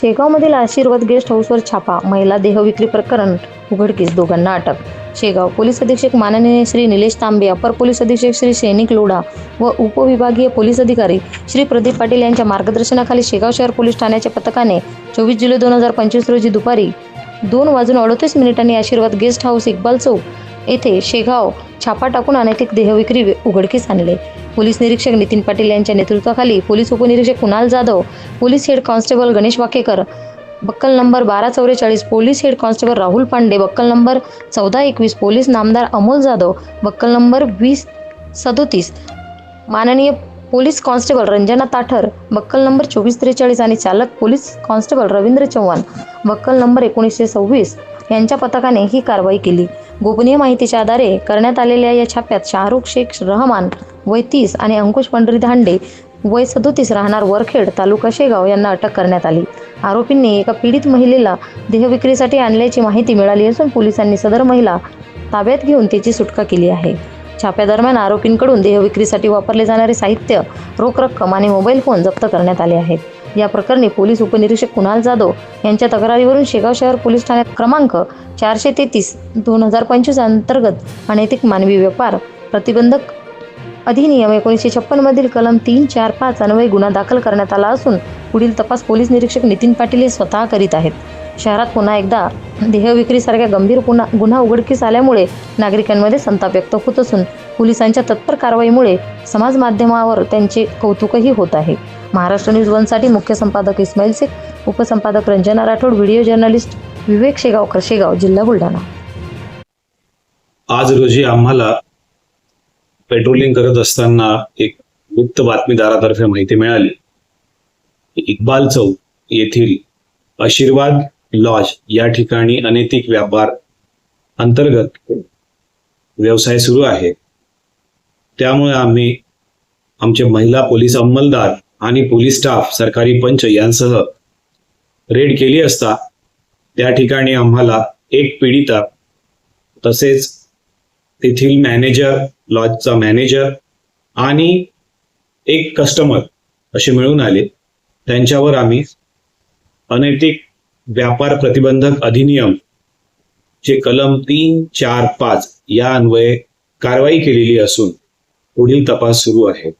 शेगावमधील आशीर्वाद गेस्ट हाऊसवर छापा महिला देहविक्री प्रकरण उघडकीस दोघांना अटक. शेगाव पोलीस अधीक्षक माननीय श्री निलेश तांबे अपर पोलीस अधीक्षक श्री सैनिक लोढा व उपविभागीय पोलीस अधिकारी श्री प्रदीप पाटील यांच्या मार्गदर्शनाखाली शेगाव शहर पोलीस ठाण्याच्या पथकाने चोवीस जुलै दोन हजार पंचवीस रोजी दुपारी दोन वाजून अडतीस मिनिटांनी आशीर्वाद गेस्ट हाऊस इक्बाल चौक येथे शेगाव छापा टाकून अनैतिक देहविक्री उघडकीस आणले. पोलीस निरीक्षक नितीन पाटील यांच्या नेतृत्वाखाली पोलीस उपनिरीक्षक Kunal Jadhav police head constable Ganesh Wakekar buckle number बारा चौवेचाळीस police head constable Rahul Pande buckle number चौदा एकवीस पोलीस नामदार अमोल जाधव बक्कल नंबर वीस सदोतीस माननीय police constable Ranjana Tathar buckle number चोवीस त्रेचाळीस आणि चालक police constable Ravindra Chavan buckle number एकोणीसशे सव्वीस यांच्या पथकाने ही कारवाई केली. गोपनीय माहितीच्या आधारे करण्यात आलेल्या या छाप्यात शाहरुख शेख रहमान वय तीस आणि अंकुश पंढरी धांडे वय सदोतीस राहणार वरखेड तालुका शेगाव यांना अटक करण्यात आली. आरोपींनी एका पीडित महिलेला देहविक्रीसाठी आणल्याची माहिती मिळाली असून पोलिसांनी सदर महिला ताब्यात घेऊन त्याची सुटका केली आहे. छाप्यादरम्यान आरोपींकडून देहविक्रीसाठी वापरले जाणारे साहित्य रोख रक्कम आणि मोबाईल फोन जप्त करण्यात आले आहेत. या प्रकरणी पोलीस उपनिरीक्षक कुणाल जाधव यांच्या तक्रारीवरून शेगाव शहर पोलीस ठाण्यात क्रमांक चारशे तेहतीस दोन हजार पंचवीस अंतर्गत अनैतिक मानवी व्यापार प्रतिबंधक अधिनियम एकोणीसशे छप्पनमधील कलम तीन चार पाच अन्वये गुन्हा दाखल करण्यात आला असून पुढील तपास पोलीस निरीक्षक नितीन पाटील हे स्वतः करीत आहेत. शहरात पुन्हा एकदा देहविक्रीसारख्या गंभीर गुन्हा गुन्हा उघडकीस आल्यामुळे नागरिकांमध्ये संताप व्यक्त होत असून पोलिसांच्या तत्पर कारवाईमुळे समाज माध्यमावर त्यांचे कौतुकही होत आहे. महाराष्ट्र न्यूज वनसाठी मुख्य संपादक इस्माईल शेख उपसंपादक रंजना राठोड व्हिडिओ जर्नलिस्ट विवेक शेगावकर शेगाव जिल्हा बुलढाणा. आज रोजी आम्हाला पेट्रोलिंग करत असताना एक गुप्त बातमीदारातर्फे माहिती मिळाली. इक्बाल चौक येथील आशीर्वाद लॉज या ठिकाणी अनैतिक व्यापार अंतर्गत व्यवसाय सुरू आहे. त्यामुळे आम्ही आमचे महिला पोलीस अंमलदार आणि पोलीस स्टाफ सरकारी पंच यांसह रेड केली असता त्या ठिकाणी आम्हाला एक पीडिता तसेच तेथील मॅनेजर लॉजचा मॅनेजर आणि एक कस्टमर असे मिळून आले. त्यांच्यावर आम्ही अनैतिक व्यापार प्रतिबंधक अधिनियम चे कलम तीन चार पाच या अन्वये कारवाई केलेली असून पुढील तपास सुरू आहे.